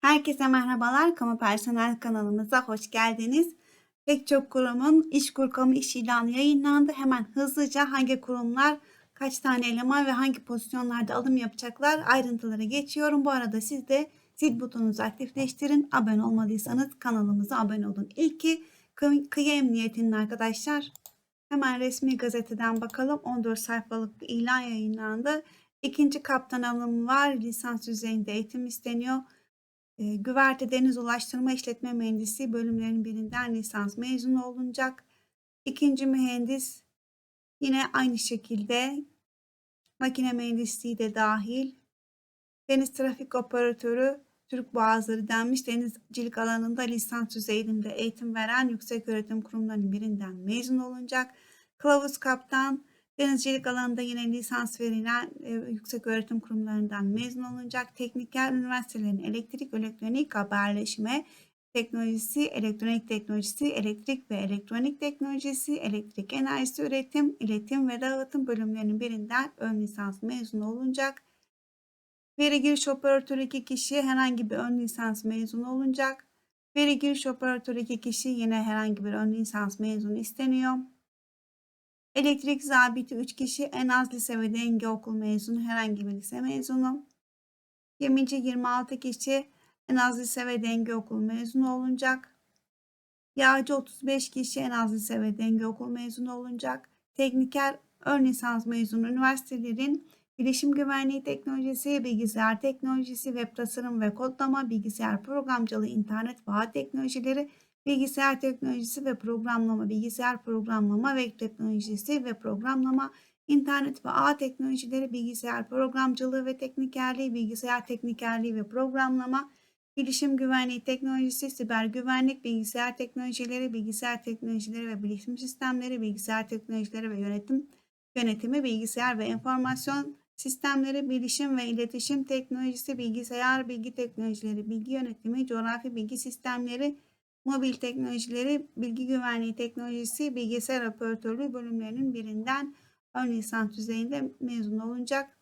Herkese merhabalar. Kamu Personel kanalımıza hoş geldiniz. Pek çok kurumun İşkur kamu iş ilanı yayınlandı. Hemen hızlıca hangi kurumlar kaç tane eleman ve hangi pozisyonlarda alım yapacaklar ayrıntılara geçiyorum. Bu arada siz de zil butonunuzu aktifleştirin. Abone olmadıysanız kanalımıza abone olun. İlki kı- kıyı emniyetinin arkadaşlar. Hemen resmi gazeteden bakalım. 14 sayfalık bir ilan yayınlandı. İkinci kaptan alımı var. Lisans düzeyinde eğitim isteniyor. E, Güverte Deniz Ulaştırma İşletme Mühendisliği bölümlerinin birinden lisans mezunu olunacak. İkinci mühendis yine aynı şekilde makine mühendisliği de dahil. Deniz trafik operatörü Türk Boğazları denmiş denizcilik alanında lisans düzeyinde eğitim veren yüksek öğretim kurumlarının birinden mezun olunacak. Kılavuz kaptan denizcilik alanında yine lisans verilen e, yüksek öğretim kurumlarından mezun olunacak. Tekniker üniversitelerin elektrik, elektronik, haberleşme teknolojisi, elektronik teknolojisi, elektrik ve elektronik teknolojisi, elektrik enerjisi üretim, iletim ve dağıtım bölümlerinin birinden ön lisans mezunu olunacak. Veri giriş operatörü 2 kişi herhangi bir ön lisans mezunu olunacak. Veri giriş operatörü 2 kişi yine herhangi bir ön lisans mezunu isteniyor. Elektrik zabiti 3 kişi en az lise ve denge okul mezunu herhangi bir lise mezunu. 20. 26 kişi en az lise ve denge okul mezunu olunacak. Yağcı 35 kişi en az lise ve denge okul mezunu olunacak. Tekniker ön lisans mezunu üniversitelerin bilişim güvenliği teknolojisi, bilgisayar teknolojisi, web tasarım ve kodlama, bilgisayar programcılığı, internet ve teknolojileri, bilgisayar teknolojisi ve programlama, bilgisayar programlama ve teknolojisi ve programlama, internet ve ağ teknolojileri, bilgisayar programcılığı ve teknikerliği, bilgisayar teknikerliği ve programlama, bilişim güvenliği teknolojisi, siber güvenlik, bilgisayar teknolojileri, bilgisayar teknolojileri ve bilişim sistemleri, bilgisayar teknolojileri ve yönetim yönetimi, bilgisayar ve enformasyon sistemleri, bilişim ve iletişim teknolojisi, bilgisayar bilgi teknolojileri, bilgi yönetimi, coğrafi bilgi sistemleri, mobil teknolojileri, bilgi güvenliği teknolojisi, bilgisayar operatörlüğü bölümlerinin birinden ön lisans düzeyinde mezun olunacak.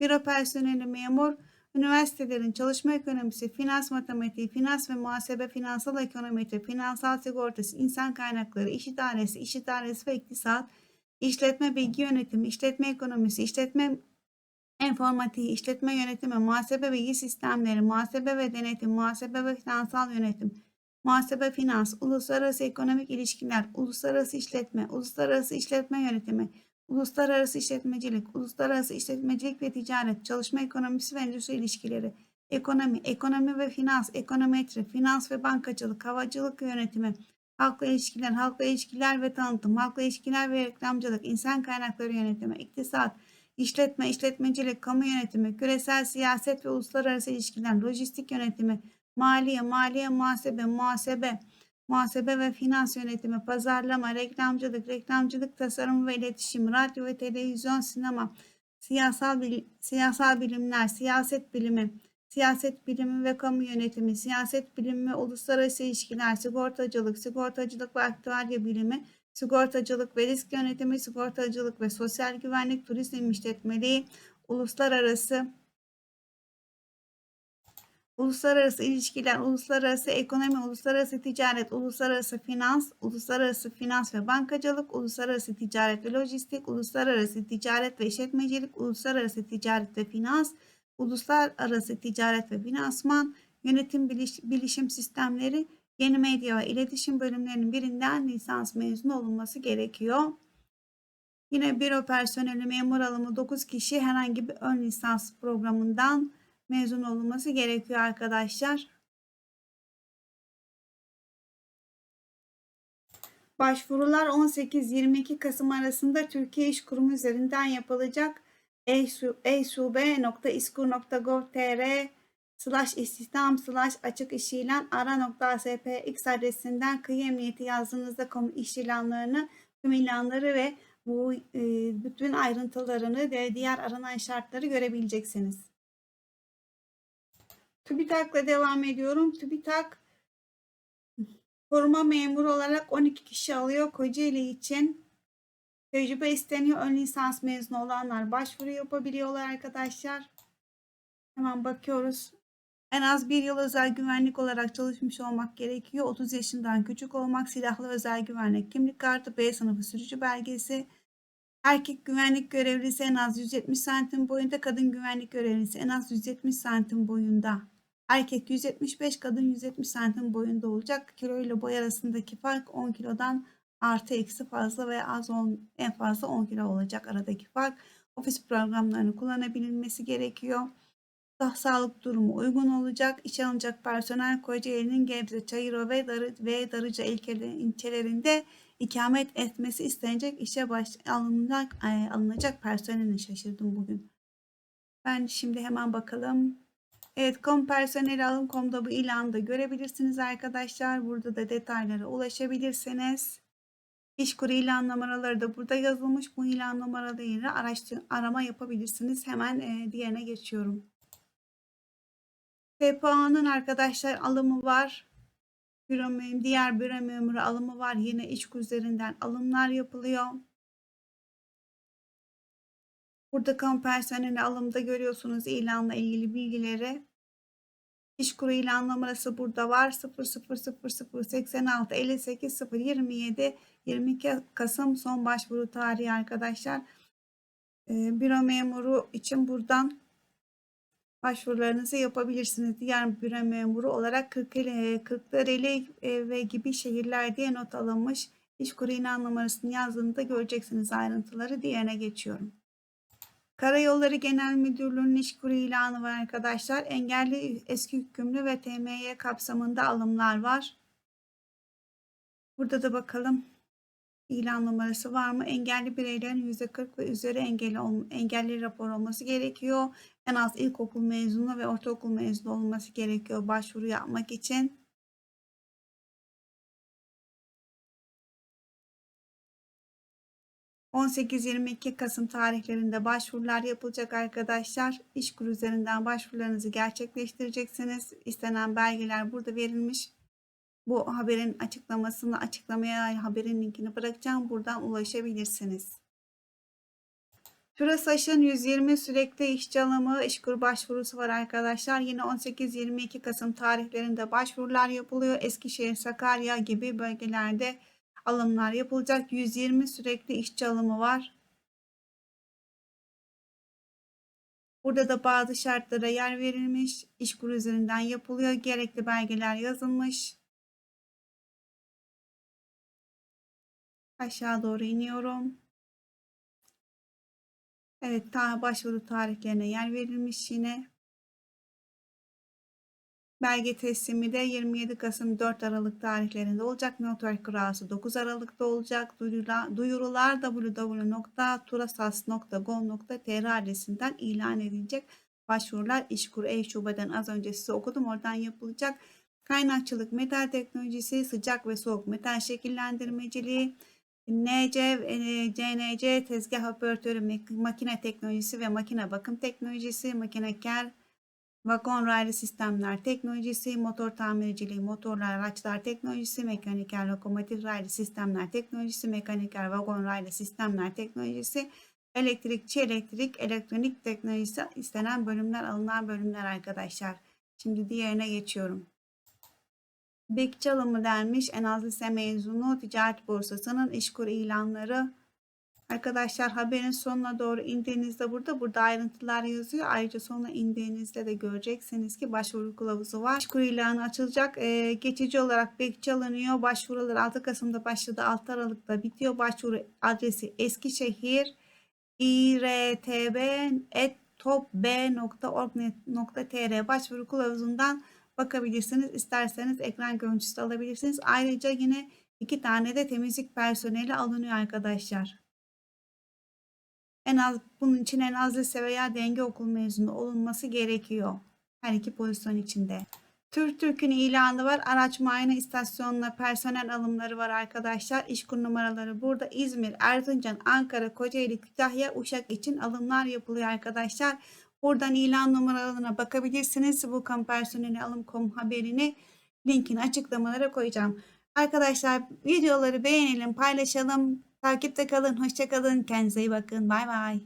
Büro personeli memur, üniversitelerin çalışma ekonomisi, finans matematiği, finans ve muhasebe, finansal ekonometri, finansal sigortası, insan kaynakları, iş idaresi, iş idaresi ve iktisat, işletme bilgi yönetimi, işletme ekonomisi, işletme informatiği, işletme yönetimi, muhasebe bilgi sistemleri, muhasebe ve denetim, muhasebe ve finansal yönetim, muhasebe finans, uluslararası ekonomik ilişkiler, uluslararası işletme, uluslararası işletme yönetimi, uluslararası işletmecilik, uluslararası işletmecilik ve ticaret, çalışma ekonomisi ve endüstri ilişkileri, ekonomi, ekonomi ve finans, ekonometri, finans ve bankacılık, havacılık yönetimi, halkla ilişkiler, halkla ilişkiler ve tanıtım, halkla ilişkiler ve reklamcılık, insan kaynakları yönetimi, iktisat, işletme, işletmecilik, kamu yönetimi, küresel siyaset ve uluslararası ilişkiler, lojistik yönetimi, maliye, maliye muhasebe, muhasebe, muhasebe ve finans yönetimi, pazarlama, reklamcılık, reklamcılık tasarım ve iletişim, radyo ve televizyon, sinema, siyasal bil- siyasal bilimler, siyaset bilimi, siyaset bilimi ve kamu yönetimi, siyaset bilimi uluslararası ilişkiler, sigortacılık, sigortacılık ve aktuarya bilimi, sigortacılık ve risk yönetimi, sigortacılık ve sosyal güvenlik, turizm işletmeliği, uluslararası uluslararası ilişkiler, uluslararası ekonomi, uluslararası ticaret, uluslararası finans, uluslararası finans ve bankacılık, uluslararası ticaret ve lojistik, uluslararası ticaret ve işletmecilik, uluslararası ticaret ve finans, uluslararası ticaret ve finansman, yönetim biliş- bilişim sistemleri, yeni medya ve iletişim bölümlerinin birinden lisans mezunu olunması gerekiyor. Yine büro personeli memur alımı 9 kişi herhangi bir ön lisans programından mezun olunması gerekiyor arkadaşlar. Başvurular 18-22 Kasım arasında Türkiye İş Kurumu üzerinden yapılacak. eşube.iskur.gov.tr slash istihdam slash açık iş ilan ara.aspx adresinden kıyı emniyeti yazdığınızda kamu iş ilanlarını, tüm ilanları ve bu e, bütün ayrıntılarını ve diğer aranan şartları görebileceksiniz. TÜBİTAK'la devam ediyorum. TÜBİTAK koruma memuru olarak 12 kişi alıyor. Kocaeli için tecrübe isteniyor. Ön lisans mezunu olanlar başvuru yapabiliyorlar arkadaşlar. Hemen bakıyoruz. En az bir yıl özel güvenlik olarak çalışmış olmak gerekiyor. 30 yaşından küçük olmak, silahlı özel güvenlik kimlik kartı, B sınıfı sürücü belgesi. Erkek güvenlik görevlisi en az 170 santim boyunda, kadın güvenlik görevlisi en az 170 santim boyunda. Erkek 175, kadın 170 santim boyunda olacak. Kilo ile boy arasındaki fark 10 kilodan artı eksi fazla veya az 10, en fazla 10 kilo olacak aradaki fark. Ofis programlarını kullanabilmesi gerekiyor. Da sağlık durumu uygun olacak. İşe alınacak personel Kocaeli'nin Gebze, Çayırova ve, Darı, ve Darıca ilçeleri- ilçelerinde ikamet etmesi istenecek işe baş, alınacak, e, alınacak personelini şaşırdım bugün. Ben şimdi hemen bakalım. Evet, kom personeli alım.com'da bu ilanı da görebilirsiniz arkadaşlar. Burada da detaylara ulaşabilirsiniz. İşkur ilan numaraları da burada yazılmış. Bu ilan numaralarıyla araştır, arama yapabilirsiniz. Hemen e, diğerine geçiyorum. PPA'nın arkadaşlar alımı var. Büro mem- diğer büro memuru alımı var. Yine İşkur üzerinden alımlar yapılıyor. Burada kamu personeli alımda görüyorsunuz ilanla ilgili bilgileri. İşkur ilan numarası burada var. 000086 58 027 22 Kasım son başvuru tarihi arkadaşlar. Ee, büro memuru için buradan başvurularınızı yapabilirsiniz. Diğer büro memuru olarak Kırklareli, Kırklareli e, ve gibi şehirler diye not alınmış. İşkur ilan numarasını yazdığında göreceksiniz ayrıntıları. Diğerine geçiyorum. Karayolları Genel Müdürlüğü'nün işkur ilanı var arkadaşlar. Engelli eski hükümlü ve TMY kapsamında alımlar var. Burada da bakalım ilan numarası var mı? Engelli bireylerin %40 ve üzeri engelli, engelli rapor olması gerekiyor. En az ilkokul mezunu ve ortaokul mezunu olması gerekiyor başvuru yapmak için. ...18-22 Kasım tarihlerinde başvurular yapılacak arkadaşlar. İşkur üzerinden başvurularınızı gerçekleştireceksiniz. İstenen belgeler burada verilmiş. Bu haberin açıklamasını açıklamaya haberin linkini bırakacağım. Buradan ulaşabilirsiniz. TÜRASAŞ'ın 120 sürekli işçi alımı işkur başvurusu var arkadaşlar. Yine 18-22 Kasım tarihlerinde başvurular yapılıyor. Eskişehir, Sakarya gibi bölgelerde alımlar yapılacak. 120 sürekli işçi alımı var. Burada da bazı şartlara yer verilmiş. İşkur üzerinden yapılıyor. Gerekli belgeler yazılmış. Aşağı doğru iniyorum. Evet, ta başvuru tarihlerine yer verilmiş yine. Belge teslimi de 27 Kasım 4 Aralık tarihlerinde olacak. Noter kurası 9 Aralık'ta olacak. Duyurular, duyurular www.turasas.gov.tr adresinden ilan edilecek. Başvurular İşkur E-Şube'den az önce size okudum. Oradan yapılacak. Kaynakçılık, metal teknolojisi, sıcak ve soğuk metal şekillendirmeciliği, NC, CNC, tezgah operatörü, makine teknolojisi ve makine bakım teknolojisi, makineker, vagon raylı sistemler teknolojisi, motor tamirciliği, motorlar, araçlar teknolojisi, mekaniker, lokomotif raylı sistemler teknolojisi, mekaniker, vagon raylı sistemler teknolojisi, elektrikçi, elektrik, elektronik teknolojisi istenen bölümler, alınan bölümler arkadaşlar. Şimdi diğerine geçiyorum. Bekçi alımı denmiş en az lise mezunu ticaret borsasının işkur ilanları. Arkadaşlar haberin sonuna doğru indiğinizde burada burada ayrıntılar yazıyor. Ayrıca sonuna indiğinizde de göreceksiniz ki başvuru kılavuzu var. İşkur ilanı açılacak. Ee, geçici olarak bekçi alınıyor. Başvurular 6 Kasım'da başladı. 6 Aralık'ta bitiyor. Başvuru adresi Eskişehir irtb.topb.org.tr başvuru kılavuzundan bakabilirsiniz. İsterseniz ekran görüntüsü alabilirsiniz. Ayrıca yine iki tane de temizlik personeli alınıyor arkadaşlar. En az bunun için en az lise veya denge okul mezunu olunması gerekiyor. Her iki pozisyon içinde. Türk-Türk'ün ilanı var. Araç muayene istasyonuna personel alımları var arkadaşlar. İşkur numaraları burada. İzmir, Erzincan, Ankara, Kocaeli, Kütahya, Uşak için alımlar yapılıyor arkadaşlar. Buradan ilan numaralarına bakabilirsiniz. Bu kamu personeli alım.com haberini linkini açıklamalara koyacağım. Arkadaşlar videoları beğenelim, paylaşalım. Takipte kalın, hoşça kalın. Kendinize iyi bakın. Bay bay.